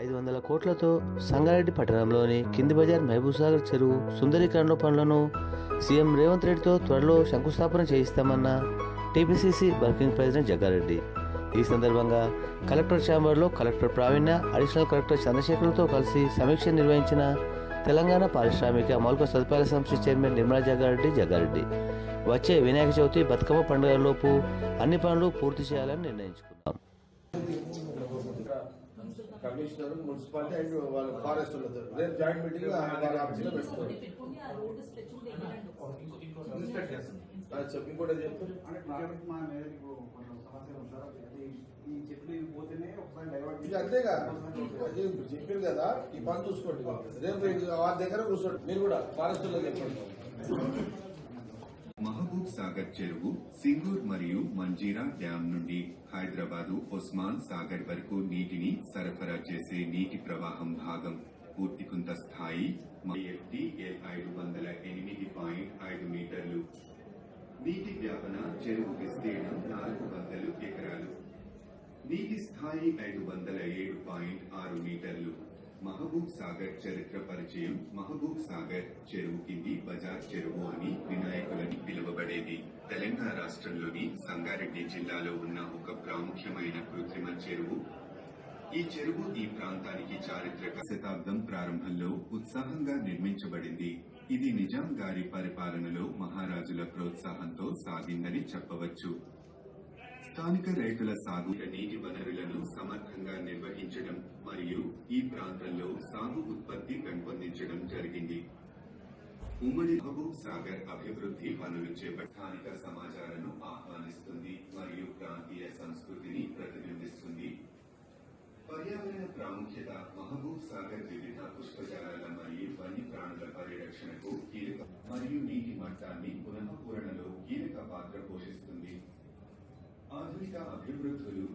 ఐదు వందల కోట్లతో సంగారెడ్డి పట్టణంలోని కింది బజార్ మహబూబ్సాగర్ చెరువు సుందరీకరణ పనులను సీఎం రేవంత్ రెడ్డితో త్వరలో శంకుస్థాపన చేయిస్తామన్న టీపీసీసీ వర్కింగ్ ప్రెసిడెంట్ జగ్గారెడ్డి. ఈ సందర్భంగా కలెక్టర్ ఛాంబర్లో కలెక్టర్ ప్రావీణ్య అడిషనల్ కలెక్టర్ చంద్రశేఖర్తో కలిసి సమీక్ష నిర్వహించిన తెలంగాణ పారిశ్రామిక మౌలిక సదుపాయాల సంస్థ చైర్మన్ నిర్మలా జగ్గారెడ్డి జగ్గారెడ్డి. వచ్చే వినాయక చవితి బతుకమ్మ పండుగలోపు అన్ని పనులు పూర్తి చేయాలని నిర్ణయించుకున్నాం. కమిషనర్ మున్సిపాలిటీ అండ్ వాళ్ళ ఫారెస్ట్ వాళ్ళతో రేపు జాయింట్ మీటింగ్ వాళ్ళ ఆఫీస్లో పెట్టుకోండి ఇంకోటి చెప్తారు అంటే ప్రాజెక్ట్ మా మేరకు కొంచెం సమస్యలు ఉంది? సార్ అది ఈ చెట్లు ఇవి పోతేనే ఒకసారి డైవర్ట్ ఇది అంతేగా చెప్పారు కదా ఈ పని చూసుకోండి. రేపు రేపు ఆ దగ్గర కూర్చోండి. మీరు కూడా ఫారెస్ట్లో చెప్పండి. మహబూబ్ సాగర్ చెరువు సింగూర్ మరియు మంజీరా డ్యాం నుండి హైదరాబాదు ఒస్మాన్ సాగర్ వరకు నీటిని సరఫరా చేసే నీటి ప్రవాహం భాగం పూర్తికుంత స్థాయి ఐదు వందల ఎనిమిది పాయింట్ ఐదు మీటర్లు. నీటి వ్యాపన చెరువు విస్తీర్ణం నాలుగు వందలు ఎకరాలు. నీటి స్థాయి ఐదు వందల ఏడు పాయింట్ ఆరు మీటర్లు. మహబూబ్ సాగర్ చరిత్ర పరిచయం. మహబూబ్ సాగర్ చెరువు కింది బజార్ చెరువు అని వినాయకులని పిలువబడేది. తెలంగాణ రాష్ట్రంలోని సంగారెడ్డి జిల్లాలో ఉన్న ఒక ప్రాముఖ్యమైన కృత్రిమ చెరువు. ఈ చెరువు ఈ ప్రాంతానికి చారిత్రక శతాబ్దం ప్రారంభంలో ఉత్సాహంగా నిర్మించబడింది. ఇది నిజాం గారి పరిపాలనలో మహారాజుల ప్రోత్సాహంతో సాగిందని చెప్పవచ్చు. స్థానిక రైతుల సాగు నీటి వనరులను సమర్థంగా నిర్వహించడం మరియు ఈ ప్రాంతంలో సాగు ఉత్పత్తి పెంపొందించడం జరిగింది. ఉమ్మడి మహబూబ్ సాగర్ అభివృద్ధి పనులు చేపట్టి స్థానిక సమాచారాలను ఆహ్వానిస్తుంది మరియు ప్రాంతీయ సంస్కృతిని ప్రతిబింబిస్తుంది. పర్యావరణ ప్రాముఖ్యత మహబూబ్ సాగర్ వివిధ పుష్పజాలాల మరియు వన్యప్రాణుల పరిరక్షణకు కీలక మరియు నీటి మట్టాన్ని పునఃపూరణలో కీలక పాత్ర పోషిస్తుంది. ఆధునిక అభివృద్ధులు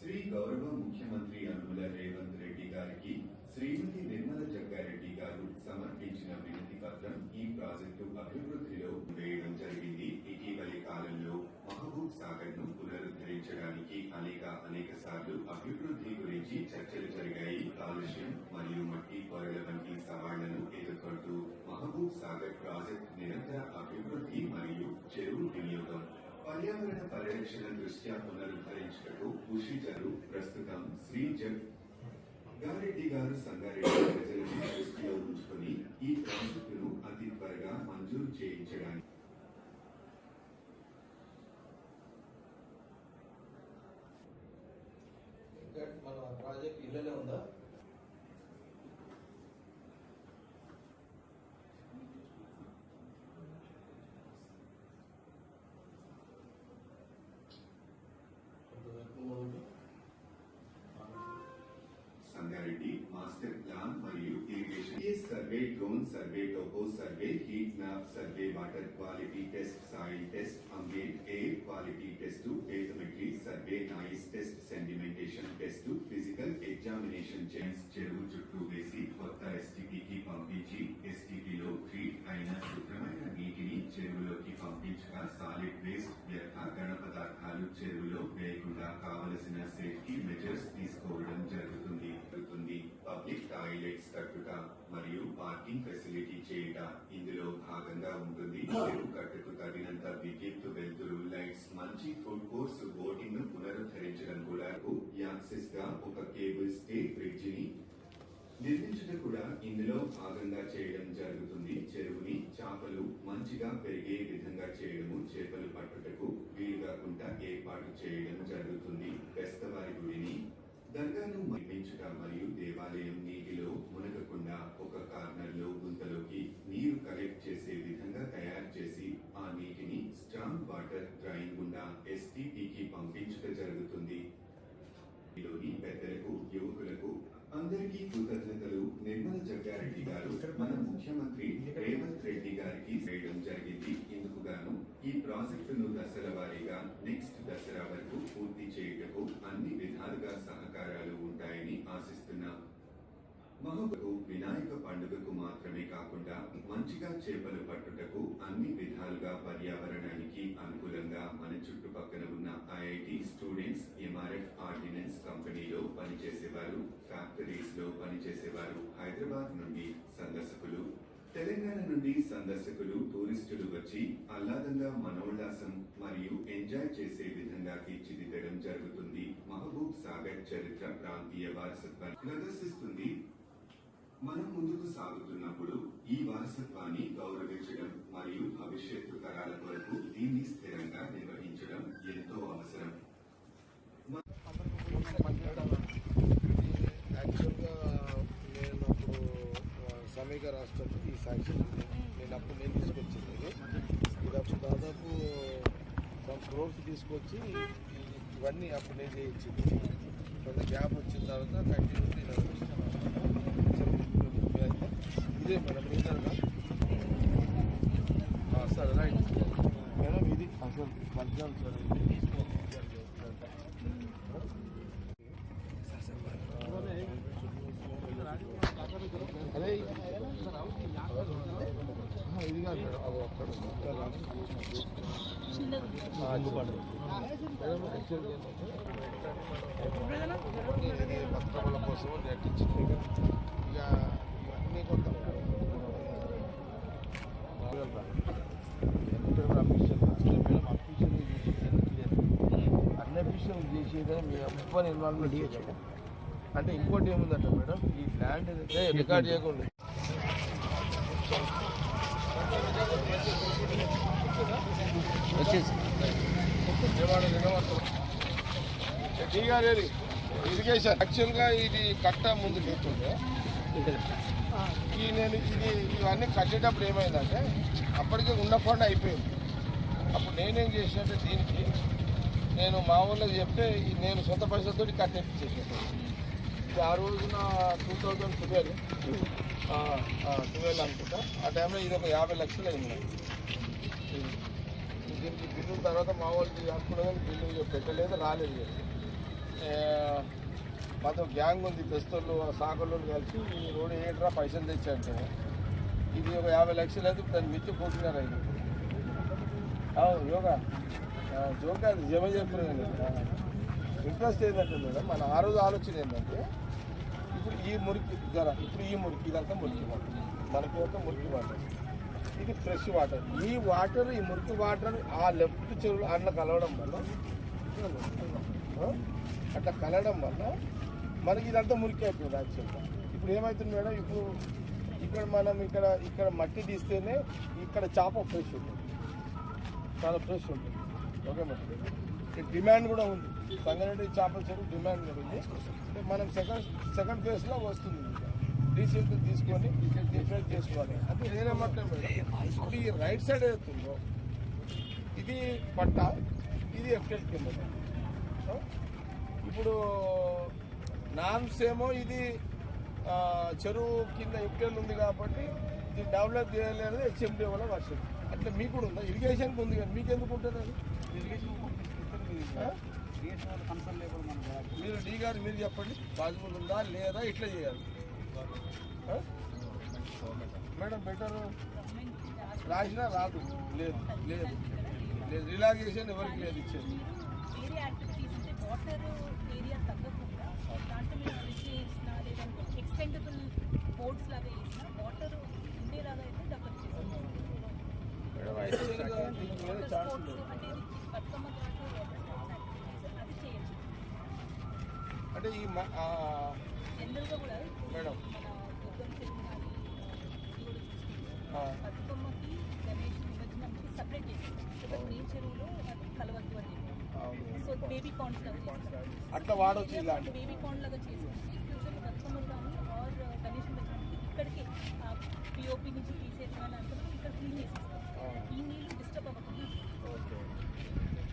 శ్రీ గౌరవ ముఖ్యమంత్రి అనుముల రేవంత్ రెడ్డి గారికి శ్రీమతి నిర్మల జగ్గారెడ్డి గారు సమర్పించిన వినతి పత్రం ఈ ప్రాజెక్టు అభివృద్ధిలో వేయడం జరిగింది. ఇటీవలి కాలంలో మహబూబ్ సాగర్ను పునరుద్ధరించడానికి అనేక అనేక సార్లు అభివృద్ధి గురించి చర్చలు జరిగాయి. కాలుష్యం మరియు మట్టి పొరల వంటి సవాళ్ళను ఎదుర్కొంటూ మహబూబ్ సాగర్ ప్రాజెక్ట్ నిరంతర అభివృద్ధి మరియు చెరువు వినియోగం పర్యావరణ పరిరక్షణ దృష్ట్యా పునరుద్ధరించినట్టు కృషిచరు ప్రస్తుతం శ్రీ జగ్ గారెడ్డి గారు సంగారెడ్డి ప్రజలను దృష్టిలో ఉంచుకొని ఈ ప్రాజెక్టును అతి త్వరగా మంజూరు చేయించడానికి మన ప్రాజెక్ట్ ఇళ్ళనే ఉందా కొంతవరకు ముందు. సంగారెడ్డి మాస్టర్ ప్లాన్ మరియు ఇరిగేషన్ ఈ survey drone survey heat map survey water quality test soil test ambient air quality test bathymetry survey noise test sedimentation test physical examination chains చెరువు చుట్టూ వేసి కొత్త ఎస్టీపీకి పంపించి ఎస్టీపీలో ఫ్రీ అయిన శుభ్రమైన నీటిని చెరువులోకి పంపించగా సాలిడ్ వేస్ట్ వ్యర్థ గణ పదార్థాలు చెరువులో వేయకుండా కావలసిన సేఫ్టీ మెజర్స్ తీసుకోవడం జరుగుతుంది. పబ్లిక్ టాయిలెట్స్ కట్టుట మరియు పార్కింగ్ ఫెసిలిటీ చేయుట ఇందులో భాగంగా ఉంటుంది. చెరువు కట్టుకు తగినంత విద్యుత్ వెలుతురు లైట్స్ మంచి ఫుడ్ కోర్స్ బోటింగ్ను పునరుద్ధరించడం కూడా యాక్సెస్గా ఒక కేబుల్ స్టే బ్రిడ్జ్ని నిర్మించడం కూడా ఇందులో భాగంగా చేయడం జరుగుతుంది. చెరువుని చేపలు మంచిగా పెరిగే విధంగా చేయడము చేపలు పట్టుటకు వీలుగాకుండా ఏర్పాటు చేయడం జరుగుతుంది. ఆలయం నీటిలో మునగకుండా ఒక కార్నర్లో గుంతలోకి నీరు కలెక్ట్ చేసే విధంగా తయారు చేసి ఆ నీటిని స్ట్రాంగ్ వాటర్ డ్రైన్ గుండా ఎస్టీపీకి పంపించడం జరుగుతుంది. లోని పెద్దలకు యువకులకు అందరికీ కృతజ్ఞతలు. నిర్మల జగ్గారెడ్డి గారు మన ముఖ్యమంత్రి రేవంత్ రెడ్డి గారికి చేయడం జరిగింది. ఇందుకు గాను ఈ ప్రాజెక్టును దశల వారీగా నెక్స్ట్ దసరా వరకు పూర్తి చేయుటకు అన్ని విధాలుగా సహకారాలు మహోబకు వినాయక పండుగకు మాత్రమే కాకుండా మంచిగా చేపలు పట్టుటకు అన్ని విధాలుగా పర్యావరణానికి అనుకూలంగా మన చుట్టుపక్కల ఉన్న ఐఐటి స్టూడెంట్స్ ఎంఆర్ఎఫ్ ఆర్డినెన్స్ కంపెనీలో పనిచేసేవారు ఫ్యాకల్టీ హైదరాబాద్ నుండి సందర్శకులు తెలంగాణ నుండి సందర్శకులు టూరిస్టులు వచ్చి ఆహ్లాదంగా మనోల్లాసం మరియు ఎంజాయ్ చేసే విధంగా తీర్చిదిద్దడం జరుగుతుంది. మహబూబ్ సాగర్ చరిత్ర ప్రాంతీయ వారసత్వాన్ని ప్రదర్శిస్తుంది మనం ముందుకు సాగుతున్నప్పుడు ఈ వారసత్వాన్ని గౌరవించడం మరియు భవిష్యత్తు తరాల కొరకు దీన్ని స్థిరంగా నిర్వహించడం ఎంతో అవసరం. యాక్చువల్గా నేను అప్పుడు సమీక రాష్ట్రంలో ఈ శాంక్షన్ నేను అప్పుడు నేను తీసుకొచ్చింది ఇది. అప్పుడు దాదాపు వన్ క్రోర్స్ తీసుకొచ్చి ఇవన్నీ అప్పుడు నేను చేయించింది. కొంత గ్యాప్ వచ్చిన తర్వాత కంటిన్యూటీ ఇదే మేడం ఇదేనా సరే రైట్ మేడం ఇది అసలు మధ్యాహ్నం సరే ఇది. అదే ఆహా, ఇది కాదు మేడం అది అక్కడ మేడం యాక్చువల్గా ఏంటంటే ఇది పత్రముల కోసం నెట్టించింది ఇక ఇవన్నీ కొంత అన్అఫీషియల్ చేసేదే అబ్బాయి ఇన్వాల్వ్మెంట్ అంటే ఇంకోటి ఏముందంటే మేడం? ఈ ల్యాండ్ ఏదైతే రికార్డ్ చేయకుండా వచ్చేసి. ఇరిగేషన్. యాక్చువల్గా ఇది కట్ట ముందు లేకుండే ఈ నేను ఇది ఇవన్నీ కట్టేటప్పుడు ఏమైందంటే అప్పటికే ఉన్న ఫండ్ అయిపోయింది. అప్పుడు నేనేం చేసినట్టే దీనికి నేను మా ఊళ్ళో చెప్తే నేను సొంత పైసలతో కట్టేపించేసాను ఆ రోజున టూ థౌజండ్ ట్వెల్వ్ ట్వెల్వ్ అనుకుంటా. ఆ టైంలో ఇది ఒక యాభై లక్షలు అయింది. దీనికి బిల్లు తర్వాత మా వాళ్ళు అనుకున్నదని బిల్లు పెట్టలేదు రాలేదు మాతో గ్యాంగ్ ఉంది పెస్తోళ్ళు సాగర్లు కలిసి ఈ రోడ్ ఏంట్రా పైసలు తెచ్చాడు ఇది ఒక యాభై లక్షలు అయితే దాన్ని మిత్తి పోతున్నారు అయింది యోగా. జోక్ అది జమ చెప్తున్నాను ఇంట్రెస్ట్ ఏంటంటే మేడం మన ఆ రోజు ఆలోచన ఏంటంటే ఇప్పుడు ఈ మురికి జర ఇప్పుడు ఈ మురికి ఇదంతా మురికి వాటర్. మనకి అంతా మురికి వాటర్. ఇది ఫ్రెష్ వాటర్. ఈ వాటర్ ఈ మురికి వాటర్ ఆ లెఫ్ట్ చెరువు అట్లా కలవడం వల్ల అట్లా కలవడం వల్ల మనకి ఇదంతా మురికి అయిపోయింది యాక్చువల్గా ఇప్పుడు ఏమవుతుంది మేడం ఇప్పుడు ఇక్కడ మనం ఇక్కడ ఇక్కడ మట్టి తీస్తేనే ఇక్కడ చేప ఫ్రెష్ ఉంటుంది. చాలా ఫ్రెష్ ఉంటుంది. Okay madam. డిమాండ్ కూడా ఉంది. సంగారెడ్డి చేపల చెరువు డిమాండ్ కూడా ఉంది. మనం సెకండ్ సెకండ్ ప్లేస్లో వస్తుంది. డీసెంట్ తీసుకొని డిఫరెంట్ చేసుకోవాలి. అది నేనేమంటాను మేడం. ఇప్పుడు ఈ రైట్ సైడ్ ఏదైతుందో ఇది పట్ట ఇది ఎఫ్టెల్ కింద ఇప్పుడు నామ్స్ ఏమో ఇది చెరువు కింద ఎఫ్టెల్ ఉంది కాబట్టి ఇది డెవలప్ చేయలేదు హెచ్ఎండి వల్ల వర్షం. అట్లా మీకు కూడా ఉందా? ఇరిగేషన్కి ఉంది కానీ మీకు ఎందుకు ఉంటుంది అది? మీరు డీ గారు మీరు చెప్పండి. పాసిబుల్ ఉందా లేదా? ఇట్లా చేయాలి? మేడం బెటర్ రాసినా రాదు. లేదు లేదు. లేదు రిలాక్సేషన్ ఎవరికి లేదు ఇచ్చేది. ఎక్స్టెండబుల్ బోర్డ్స్ లాగా చేసిన వాటర్ ఉండేలాగా అయితే డెవలప్ చేస్తాం మేడం యాక్చువల్గా దీనికి మీద ఛాన్స్ స్పోర్ట్స్ లేదు అంటే ఇది బతుకమ్మ ఘాటు వాటర్ స్పోర్ట్స్ యాక్టివిటీస్ అది చేయొచ్చు అంటే ఈ కూడా మేడం కానీ బతుకమ్మకి గణేష్ నిమజ్జనంకి సపరేట్ చేసేస్తాం చెరువులో అది కలవద్దు అని చెప్పి సో బేబీ పాండ్స్ లాగా చేస్తాం అట్లా వాడొచ్చు బేబీ పాండ్ లాగా చేసేసి ఫ్యూచర్లో బతుకమ్మలు కానీ ఆర్ గణేష్ నిమజ్జనానికి ఇక్కడికి పిఓపి నుంచి తీసేసి కానీ ఇక్కడ క్లీన్ చేసేస్తాం ఈ నీళ్ళు డిస్టర్బ్ అవ్వకుండా.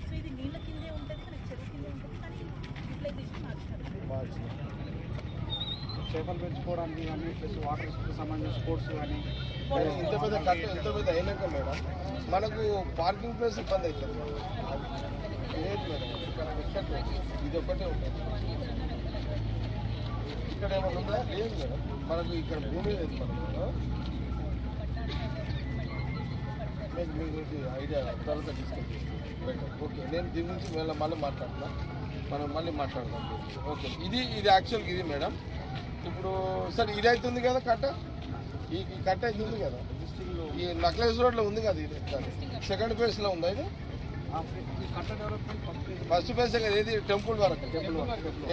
సో ఇది నీళ్ళ కిందే ఉంటుంది మనకి చెరువు కిందే ఉంటుంది కానీ యూటిలైజేషన్ మార్చుతారు మార్చి చేపలు పెంచుకోవడానికి కానీ ప్లస్ వాటర్ సంబంధించిన స్పోర్ట్స్ కానీ ఇంత పెద్ద కట్ట ఇంత పెద్ద అయినాక మేడం. మనకు పార్కింగ్ ప్లేస్ ఇబ్బంది అవుతుంది లేదు మేడం ఇది ఒకటే ఉంటుంది ఇక్కడ ఏమైనా ఉందా? లేదు మేడం. మనకు ఇక్కడ భూమి లేదు మనకు. మీకు మీకు ఐడియా తర్వాత డిస్కస్ చేస్తాం ఓకే నేను దీని నుంచి మళ్ళీ మళ్ళీ మాట్లాడుతున్నా మనం మళ్ళీ మాట్లాడదాం. ఓకే ఇది ఇది యాక్చువల్గా ఇది మేడం ఇప్పుడు సరే ఇది అవుతుంది కదా కట్ట? ఈ కట్ట ఇది ఉంది కదా? ఈ నక్లెస్ రోడ్లో ఉంది కదా ఇది? సెకండ్ ఫేజ్లో ఉందా ఇది? ఫస్ట్ ఫేజ్ కదా? ఏది? టెంపుల్ వరకు?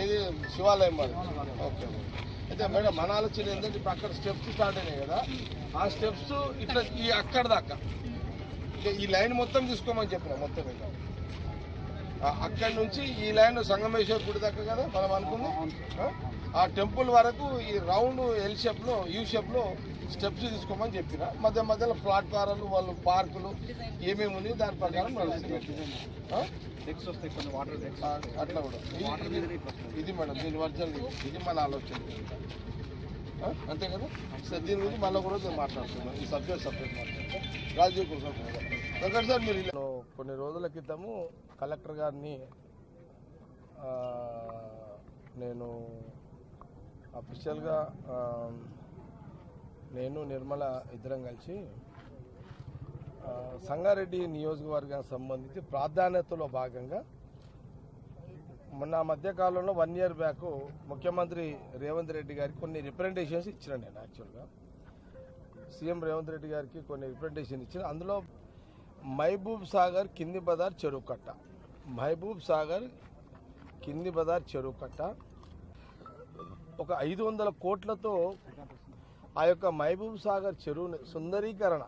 ఏది? శివాలయం వరకు. ఓకే అయితే మేడం మన ఆలోచన ఏంటంటే ఇప్పుడు అక్కడ స్టెప్స్ స్టార్ట్ అయినాయి కదా. ఆ స్టెప్స్ ఇట్లా ఈ అక్కడ దాకా ఈ లైన్ మొత్తం తీసుకోమని చెప్పిన మొత్తం ఆ- అక్కడి నుంచి ఈ లైన్ సంగమేశ్వర గుడి దాకా కదా మనం అనుకుంది? ఆ? టెంపుల్ వరకు ఈ రౌండ్ ఎల్ షేప్లో యూ షేప్లో స్టెప్స్ తీసుకోమని చెప్పిన. మధ్య మధ్యలో ప్లాట్ఫారాలు వాళ్ళు పార్కులు ఏమేమి ఉన్నాయి దాని ప్రకారం అట్లా కూడా. ఇది- మేడం దీని వర్జన్ ఇది మన ఆలోచన. అంతే కదా? దీని గురించి మళ్ళీ కూడా మేము మాట్లాడుతున్నాను ఈ సబ్జెక్ట్ సబ్జెక్ట్ మాట్లాడుతున్నాం రాజీవ్ కుమార్ వెంకట సార్ మీరు నేను కొన్ని రోజుల క్రితము కలెక్టర్ గారిని నేను అఫీషియల్గా నేను నిర్మల ఇద్దరం కలిసి సంగారెడ్డి నియోజకవర్గానికి సంబంధించి ప్రాధాన్యతలో భాగంగా మొన్న మధ్య కాలంలో వన్ ఇయర్ బ్యాక్ ముఖ్యమంత్రి రేవంత్ రెడ్డి గారికి కొన్ని రిప్రజెంటేషన్స్ ఇచ్చిన నేను యాక్చువల్గా సీఎం రేవంత్ రెడ్డి గారికి కొన్ని రిప్రజెంటేషన్ ఇచ్చిన. అందులో మహబూబ్ సాగర్ కింది బజార్ చెరువు కట్ట. మహబూబ్ సాగర్ కింది బజార్ చెరువు కట్ట. ఒక ఐదు వందల కోట్లతో ఆ యొక్క మహబూబ్ సాగర్ చెరువుని సుందరీకరణ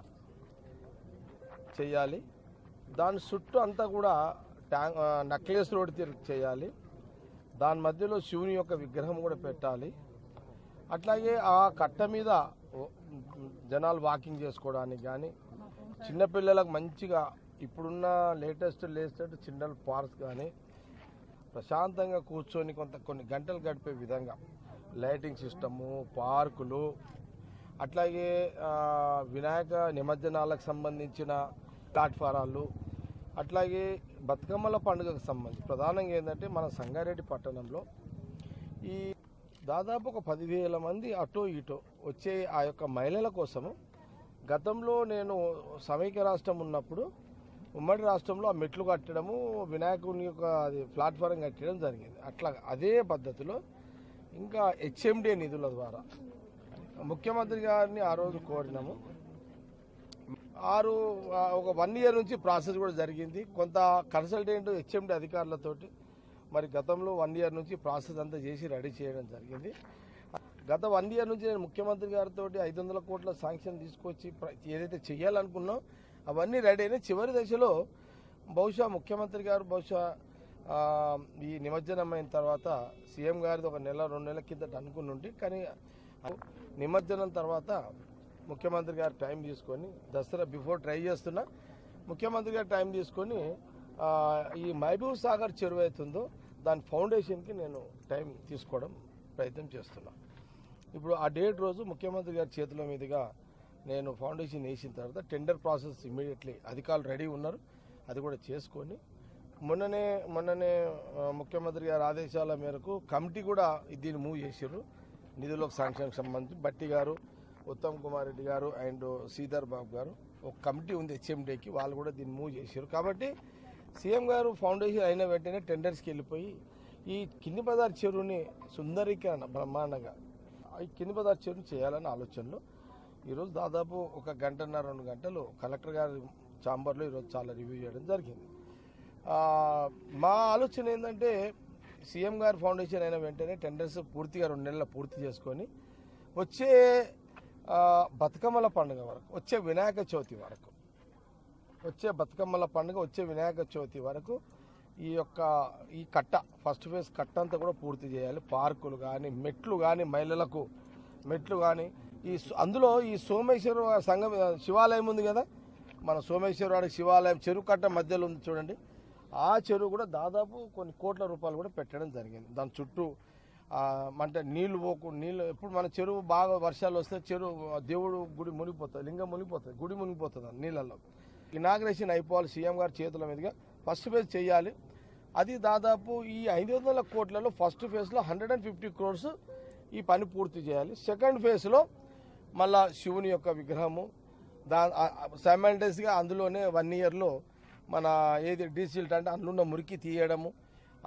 చేయాలి. దాని చుట్టూ అంతా కూడా ట్యాంక్ నెక్లెస్ నక్లెస్ రోడ్ చేయాలి. దాని మధ్యలో శివుని యొక్క విగ్రహం కూడా పెట్టాలి. అట్లాగే ఆ కట్ట మీద జనాలు వాకింగ్ చేసుకోవడానికి కానీ చిన్నపిల్లలకు మంచిగా ఇప్పుడున్న లేటెస్ట్ లేటెస్ట్ చిల్డ్రన్ పార్క్స్ కానీ ప్రశాంతంగా కూర్చొని కొంత కొన్ని గంటలు గడిపే విధంగా లైటింగ్ సిస్టము పార్కులు అట్లాగే వినాయక నిమజ్జనాలకు సంబంధించిన ప్లాట్ఫారాలు అట్లాగే బతుకమ్మల పండుగకు సంబంధించి ప్రధానంగా ఏంటంటే మన సంగారెడ్డి పట్టణంలో ఈ దాదాపు ఒక పదివేల మంది అటో ఇటో వచ్చే ఆ యొక్క మహిళల కోసము గతంలో నేను సమైక్య రాష్ట్రం ఉన్నప్పుడు ఉమ్మడి రాష్ట్రంలో ఆ మెట్లు కట్టడము వినాయకుని యొక్క అది ప్లాట్ఫారం కట్టడం జరిగింది. అట్లా అదే పద్ధతిలో ఇంకా హెచ్ఎండి నిధుల ద్వారా ముఖ్యమంత్రి గారిని ఆ రోజు కోరినాము. ఆరు ఒక వన్ ఇయర్ నుంచి ప్రాసెస్ కూడా జరిగింది. కొంత కన్సల్టెంట్ హెచ్ఎండి అధికారులతోటి మరి గతంలో వన్ ఇయర్ నుంచి ప్రాసెస్ అంతా చేసి రెడీ చేయడం జరిగింది. గత వన్ ఇయర్ నుంచి నేను ముఖ్యమంత్రి గారితో ఐదు వందల కోట్ల శాంక్షన్ తీసుకొచ్చి ఏదైతే చేయాలనుకున్నాం అవన్నీ రెడీ అయినాయి. చివరి దశలో బహుశా ముఖ్యమంత్రి గారు బహుశా ఈ నిమజ్జనం అయిన తర్వాత సీఎం గారిది ఒక నెల రెండు నెలల కిందట అనుకుని ఉండి కానీ నిమజ్జనం తర్వాత ముఖ్యమంత్రి గారు టైం తీసుకొని దసరా బిఫోర్ ట్రై చేస్తున్నా ముఖ్యమంత్రి గారు టైం తీసుకొని ఈ మహబూబ్ సాగర్ చెరువు అవుతుందో దాని ఫౌండేషన్కి నేను టైం తీసుకోవడం ప్రయత్నం చేస్తున్నా. ఇప్పుడు ఆ డేట్ రోజు ముఖ్యమంత్రి గారి చేతుల మీదుగా నేను ఫౌండేషన్ వేసిన తర్వాత టెండర్ ప్రాసెస్ ఇమీడియట్లీ అధికారులు రెడీ ఉన్నారు. అది కూడా చేసుకొని మొన్ననే మొన్ననే ముఖ్యమంత్రి గారి ఆదేశాల మేరకు కమిటీ కూడా దీన్ని మూవ్ చేసారు నిధులకు శాంక్షన్కి సంబంధించి బట్టి గారు ఉత్తమ్ కుమార్ రెడ్డి గారు అండ్ శ్రీధర్ బాబు గారు ఒక కమిటీ ఉంది హెచ్ఎండీకి వాళ్ళు కూడా దీన్ని మూవ్ చేశారు. కాబట్టి సీఎం గారు ఫౌండేషన్ అయిన వెంటనే టెండర్స్కి వెళ్ళిపోయి ఈ కింది బజార్ చెరువుని సుందరీకరణ బ్రహ్మాండంగా ఈ కింది బజార్ చెరువుని చేయాలని ఆలోచనలో ఈరోజు దాదాపు ఒక గంటన్నర రెండు గంటలు కలెక్టర్ గారి ఛాంబర్లో ఈరోజు చాలా రివ్యూ చేయడం జరిగింది. మా ఆలోచన ఏంటంటే సీఎం గారు ఫౌండేషన్ అయిన వెంటనే టెండర్స్ పూర్తిగా రెండు నెలలు పూర్తి చేసుకొని వచ్చే బతుకమ్మల పండుగ వరకు వచ్చే వినాయక చవితి వరకు. వచ్చే బతుకమ్మల పండుగ వచ్చే వినాయక చవితి వరకు ఈ యొక్క ఈ కట్ట ఫస్ట్ ఫేజ్ కట్ట అంతా కూడా పూర్తి చేయాలి. పార్కులు కానీ మెట్లు కానీ మహిళలకు మెట్లు కానీ ఈ అందులో ఈ సోమేశ్వర సంఘం శివాలయం ఉంది కదా? మన సోమేశ్వరవాడి శివాలయం చెరువు కట్ట మధ్యలో ఉంది చూడండి. ఆ చెరువు కూడా దాదాపు కొన్ని కోట్ల రూపాయలు కూడా పెట్టడం జరిగింది. దాని చుట్టూ అంటే నీళ్ళు పోకు నీళ్ళు ఎప్పుడు మన చెరువు బాగా వర్షాలు వస్తే చెరువు దేవుడు గుడి మునిగిపోతుంది లింగం మునిగిపోతుంది గుడి మునిగిపోతుంది ఆ నీళ్ళల్లో. ఇనాగ్రేషన్ అయిపోవాలి సీఎం గారి చేతుల మీదుగా. ఫస్ట్ ఫేజ్ చేయాలి. అది దాదాపు ఈ ఐదు వందల కోట్లలో ఫస్ట్ ఫేజ్లో హండ్రెడ్ అండ్ ఫిఫ్టీ క్రోర్స్ ఈ పని పూర్తి చేయాలి. సెకండ్ ఫేజ్లో మళ్ళా శివుని యొక్క విగ్రహము దా సైమల్టేస్గా అందులోనే వన్ ఇయర్లో మన ఏది డీసిల్ట్ అంటే అందులో ఉన్న మురికి తీయడము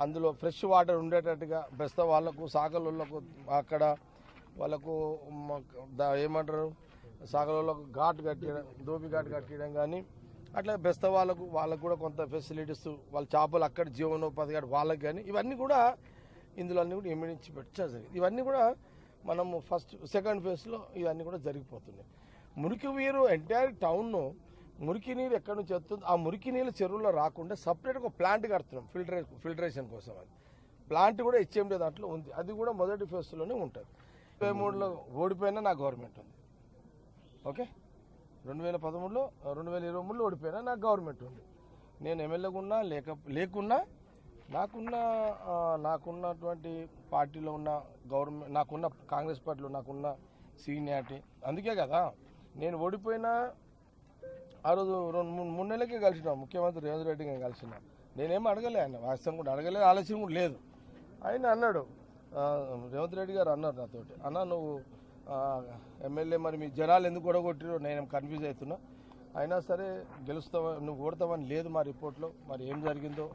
అందులో ఫ్రెష్ వాటర్ ఉండేటట్టుగా బెస్త వాళ్ళకు సాగలకు అక్కడ వాళ్ళకు ఏమంటారు? సాగలోళ్ళకు ఘాట్ కట్టడం దోపి ఘాట్ కట్టడం కానీ అట్లా బెస్త వాళ్ళకు వాళ్ళకు కూడా కొంత ఫెసిలిటీస్ వాళ్ళ చేపలు అక్కడ జీవనోపాధి కానీ వాళ్ళకి కానీ ఇవన్నీ కూడా ఇందులో అన్ని కూడా ఇమిడించి పెట్టారు జరిగింది ఇవన్నీ కూడా మనము ఫస్ట్ సెకండ్ ఫేజ్లో ఇవన్నీ కూడా జరిగిపోతున్నాయి. మురికి వీరు ఎంటైర్ టౌన్ను మురికి నీరు ఎక్కడి నుంచి వస్తుంది ఆ మురికి నీళ్ళు చెరువులో రాకుండా సపరేట్గా ఒక ప్లాంట్ కడుతున్నాం ఫిల్టరే ఫిల్టరేషన్ కోసం అది ప్లాంట్ కూడా హెచ్ఎండి దాంట్లో ఉంది. అది కూడా మొదటి ఫేజ్లోనే ఉంటుంది. ఇరవై మూడులో ఓడిపోయినా నా గవర్నమెంట్ ఉంది. ఓకే రెండు వేల పదమూడులో రెండు వేల ఇరవై మూడులో ఓడిపోయినా నాకు గవర్నమెంట్ ఉంది. నేను ఎమ్మెల్యేగా ఉన్నా లేక లేకున్నా నాకున్న నాకున్నటువంటి పార్టీలో ఉన్న గవర్నమెంట్ నాకున్న కాంగ్రెస్ పార్టీలో నాకున్న సీనియారిటీ అందుకే కదా. నేను ఓడిపోయినా ఆ రోజు రెండు మూడు మూడు నెలలకే కలిసినాం. ముఖ్యమంత్రి రేవంత్ రెడ్డి గారు కలిసినాం. నేనేం అడగలే ఆయన వాస్తవం కూడా అడగలేదు ఆలస్యం కూడా లేదు. ఆయన అన్నాడు రేవంత్ రెడ్డి గారు అన్నారు నాతోటి. అన్న నువ్వు ఎమ్మెల్యే మరి మీ జనాలు ఎందుకు గొడగొట్టిరో నేను కన్ఫ్యూజ్ అవుతున్నా. అయినా సరే గెలుస్తావా నువ్వు ఓడతావని లేదు మా రిపోర్ట్లో. మరి ఏం జరిగిందో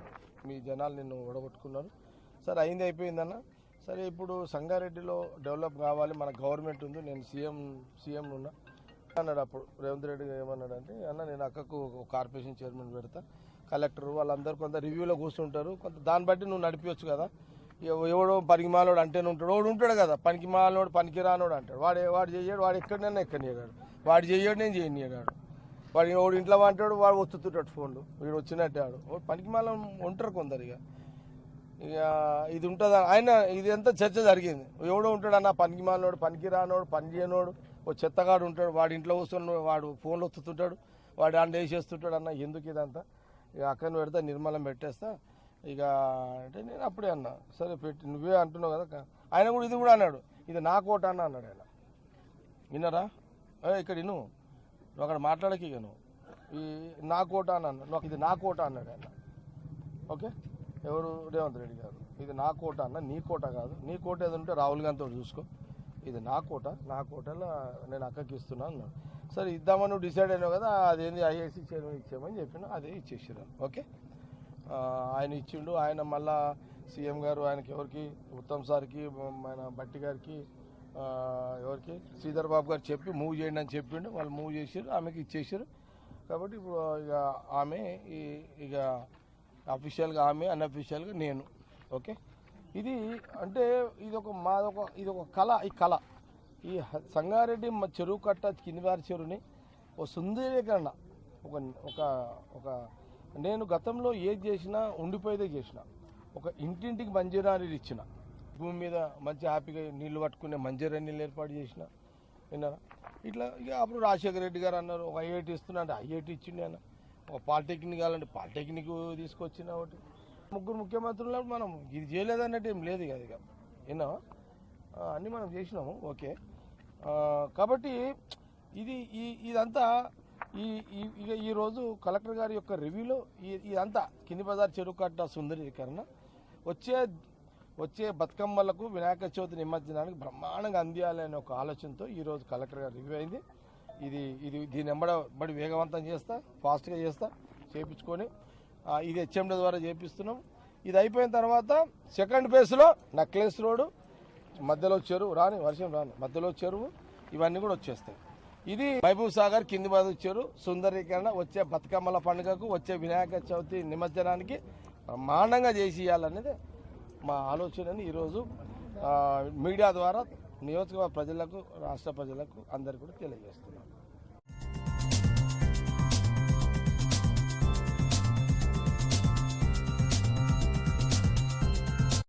మీ జనాలు నిన్ను ఓడగొట్టుకున్నారు. సరే అయింది అయిపోయిందన్న. సరే ఇప్పుడు సంగారెడ్డిలో డెవలప్ కావాలి మన గవర్నమెంట్ ఉంది. నేను సీఎం సీఎం ఉన్నా. అన్నాడు అప్పుడు రేవంత్ రెడ్డి ఏమన్నాడు అంటే అన్న నేను అక్కకు ఒక కార్పొరేషన్ చైర్మన్ పెడతా. కలెక్టర్ వాళ్ళందరూ కొంత రివ్యూలో కూర్చుంటారు. కొంత దాన్ని బట్టి నువ్వు నడిపించచ్చు కదా. ఎవడో పనికిమాలోడు అంటేనే ఉంటాడు. వాడు ఉంటాడు కదా. పనికిమాలోడు పనికిరానోడు పనికి రానోడు అంటాడు. వాడు వాడు చేయడు. వాడు ఎక్కడైనా ఎక్కడ చేయడాడు వాడు చేయడు నేను చేయనియడాడు వాడు వాడు ఇంట్లో అంటాడు వాడు వస్తుంటాడు ఫోన్లు. వీడు వచ్చినట్టే ఆడు. వాడు పనికిమాలం ఉంటారు కొందరు ఇక. ఇక ఇది ఉంటుందా? ఆయన ఇది ఎంత చర్చ జరిగింది. ఎవడో ఉంటాడు అన్న పనికి పనికిరానోడు పనికి రానోడు పని చేయనోడు. ఓ చెత్తగాడు ఉంటాడు వాడి ఇంట్లో కూర్చొని వాడు ఫోన్లో వస్తుంటాడు వాడు అండ్ వేసేస్తుంటాడు అన్న ఎందుకు ఇదంతా? ఇక అక్కని పెడతా నిర్మలం పెట్టేస్తా ఇక అంటే నేను అప్పుడే అన్నా సరే పెట్టి నువ్వే అంటున్నావు కదా ఆయన కూడా ఇది కూడా అన్నాడు ఇది నా కోట అన్న అన్నాడు ఆయన. విన్నారా? ఇక్కడ విను నువ్వు అక్కడ మాట్లాడకి ఇక నువ్వు. ఈ నా కోట అని అన్నాడు ఇది నా కోట అన్నాడు ఆయన. ఓకే? ఎవరు? రేవంత్ రెడ్డి గారు. ఇది నా కోట అన్న నీ కోట కాదు నీ కోట ఏదంటే రాహుల్ గాంధీతో చూసుకో. ఇది నా కోట నా కోటలో నేను అక్కకి ఇస్తున్నా అన్నాడు. సరే ఇద్దామని నువ్వు డిసైడ్ అయినావు కదా అదేంది ఐఏసీ చైర్మన్ ఇచ్చామని చెప్పిన అదే ఇచ్చేసారు ఓకే? ఆయన ఇచ్చిండు ఆయన మళ్ళా సీఎం గారు ఆయనకి ఎవరికి ఉత్తమ్ సార్కి మన బట్టి గారికి ఎవరికి శ్రీధర్ బాబు గారు చెప్పి మూవ్ చేయండి అని చెప్పిండు వాళ్ళు మూవ్ చేసారు ఆమెకి ఇచ్చేసారు కాబట్టి ఇప్పుడు ఇక ఆమె ఈ- ఇక అఫీషియల్గా ఆమె అన్అఫీషియల్గా నేను. ఓకే? ఇది అంటే ఇది ఒక మాదొక ఇది ఒక కళ ఈ కళ. ఈ సంగారెడ్డి మా చెరువు కట్ట కిందివారి చెరువుని ఒక సుందరీకరణ. ఒక ఒక ఒక నేను గతంలో ఏది చేసినా ఉండిపోయేదే చేసిన. ఒక ఇంటింటికి మంజీరా నీళ్ళు ఇచ్చిన. భూమి మీద మంచి హ్యాపీగా నీళ్ళు పట్టుకునే మంజీరా నీళ్ళు ఏర్పాటు చేసిన. విన్నారా? ఇట్లా ఇక అప్పుడు రాజశేఖర రెడ్డి గారు అన్నారు ఒక ఐఐటి ఇస్తున్నా అంటే ఐఐటి ఇచ్చిండు ఆయన ఒక పాలిటెక్నిక్ కావాలంటే పాలిటెక్నిక్ తీసుకొచ్చిన ఒకటి. ముగ్గురు ముఖ్యమంత్రులు మనం ఇది చేయలేదన్నట్టు ఏం లేదు ఇక ఇక. విన్నా అన్నీ మనం చేసినాము ఓకే. కాబట్టి ఇది ఈ ఇదంతా ఈ ఇక ఈరోజు కలెక్టర్ గారి యొక్క రివ్యూలో ఇదంతా కింది బజార్ చెరువు కట్ట సుందరీకరణ వచ్చే వచ్చే బతుకమ్మలకు వినాయక చవితి నిమజ్జనానికి బ్రహ్మాండంగా అందియాలనే ఒక ఆలోచనతో ఈరోజు కలెక్టర్ గారు రివ్యూ అయింది. ఇది ఇది దీని ఎంబడ బడి వేగవంతం చేస్తా ఫాస్ట్గా చేస్తా చేపించుకొని ఇది హెచ్ఎండి ద్వారా చేపిస్తున్నాం. ఇది అయిపోయిన తర్వాత సెకండ్ ఫేజ్లో నక్లెస్ రోడ్డు మధ్యలో చెరువు రాని వర్షం రాని మధ్యలో చెరువు ఇవన్నీ కూడా వచ్చేస్తాయి. ఇది మహబూబ్ సాగర్ కింది బాధ చెరువు సుందరీకరణ వచ్చే బతుకమ్మల పండుగకు వచ్చే వినాయక చవితి నిమజ్జనానికి బ్రహ్మాండంగా చేసి ఇవ్వాలనేది మా ఆలోచనని ఈరోజు మీడియా ద్వారా నియోజకవర్గ ప్రజలకు రాష్ట్ర ప్రజలకు అందరికీ కూడా తెలియజేస్తున్నాం.